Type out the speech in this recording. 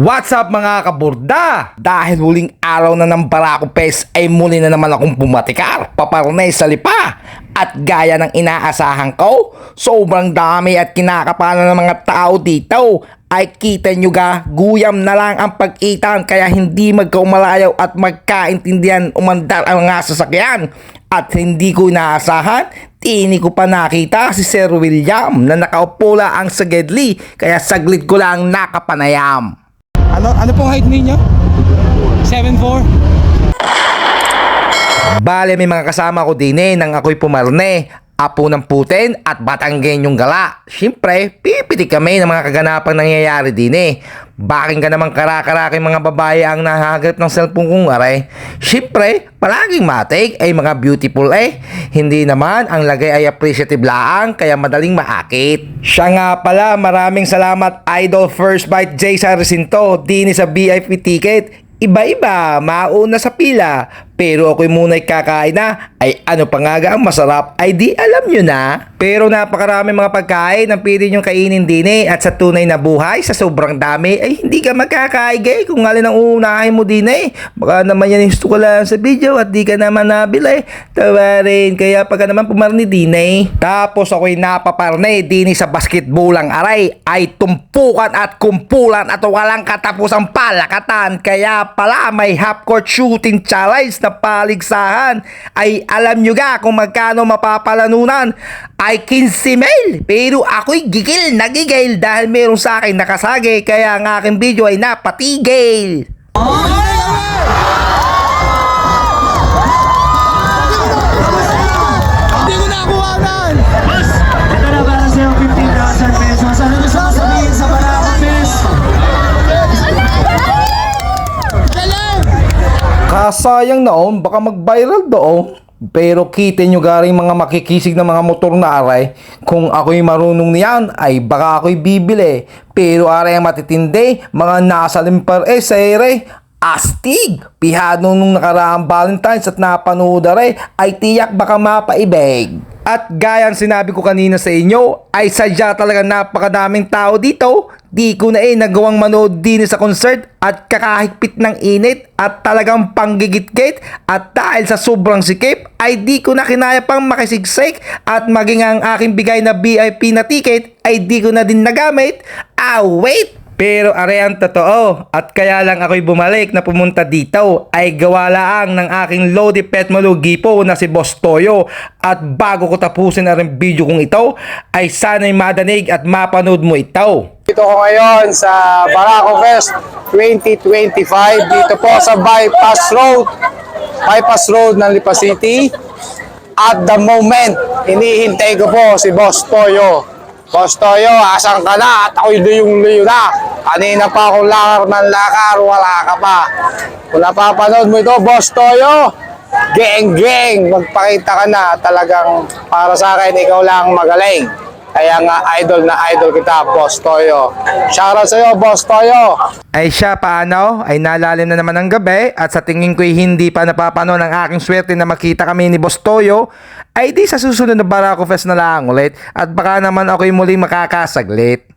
What's up mga kaburda? Dahil huling araw na ng Barako Fest ay muli na naman akong pumatikar, paparnay sa lipa. At gaya ng inaasahan ko, sobrang dami at kinakapalan ng mga tao dito. Ay kita nyo ga, guyam na lang ang pagkitan kaya hindi magkaumalayaw at magkaintindihan umandar ang mga sasakyan. At hindi ko inaasahan, tini ko pa nakita si Sir William na nakaupo lang sa Gedli kaya saglit ko lang nakapanayam. Ano ano pong height ninyo? 7'4"? Bale may mga kasama ko din eh nang ako'y pumarne. Apo ng putin at batanggen yung gala. Siyempre, pipiti kami ng mga kaganapang nangyayari din eh. Baking ka naman karakaraking mga babae ang nahahanap ng cellphone kong aray. Siyempre, palaging matik ay mga beautiful eh. Hindi naman ang lagay ay appreciative laang kaya madaling maakit. Siya nga pala, maraming salamat Idol First Bite Jay Sarcinto, dini sa VIP ticket. Iba-iba, mauna sa pila. Pero ako'y muna'y kakain na. Ay ano pa nga ga ang masarap? Ay di alam nyo na. Pero napakarami mga pagkain ang pwede nyong kainin din eh. At sa tunay na buhay, sa sobrang dami, ay hindi ka magkakaigay kung alin ang uunahin mo din eh. Baka naman yan gusto ko lang sa video at di ka naman nabili. Tawarin, kaya pagka naman pumarni din eh. Tapos ako'y napaparne din eh sa basketball ang aray. Ay tumpukan at kumpulan at walang katapusang palakatan. Kaya pala may half court shooting challenge na paligsahan. Ay alam nyo ga kung magkano mapapalanunan. Ay 15 mil. Pero ako'y gigil, nagigil dahil meron sa akin nakasagi. Kaya ang aking video ay napatigil. Hindi Kasayang naon, baka mag-viral doon. Pero kita nyo garing mga makikisig ng mga motor na aray, kung ako'y marunong niyan, ay baka ako'y bibili. Pero aray ang matitindi, mga nasa limpar eh, sa ere, astig! Pihado nung nakaraang Valentine's at napanood aray, ay tiyak baka mapaibig. At gayang sinabi ko kanina sa inyo, ay sadya talaga napakadaming tao dito. Di ko na eh nagawang manood din sa concert at kakahigpit ng init at talagang panggigit-git at dahil sa sobrang sikip ay di ko na kinaya pang makisigsik at maging ang aking bigay na VIP na ticket ay di ko na din nagamit. Ah, wait! Pero are ang totoo at kaya lang ako'y bumalik na pumunta dito ay gawa lang ng aking Lodi Pet Malugi po na si Boss Toyo at bago ko tapusin na rin video kong ito ay sana'y madanig at mapanood mo ito. Dito ko ngayon sa Barako Fest 2025 dito po sa Bypass Road. Bypass Road ng Lipa City. At the moment, hinihintay ko po si Boss Toyo. Boss Toyo, asan ka na? At ako'y luyong-luyo na. Kanina pa akong lakar ng lakar, wala ka pa. Kung napapanood mo ito, Boss Toyo, geng-geng, magpakita ka na. Talagang para sa akin, ikaw lang magaling. Kaya nga, idol na idol kita, Boss Toyo. Shoutout sa'yo, Boss Toyo. Ay siya paano? Ay nalalim na naman ang gabi at sa tingin ko'y hindi pa napapano ng aking swerte na makita kami ni Boss Toyo ay di sa susunod na Barako Fest na lang ulit at baka naman ako'y muling makakasaglit.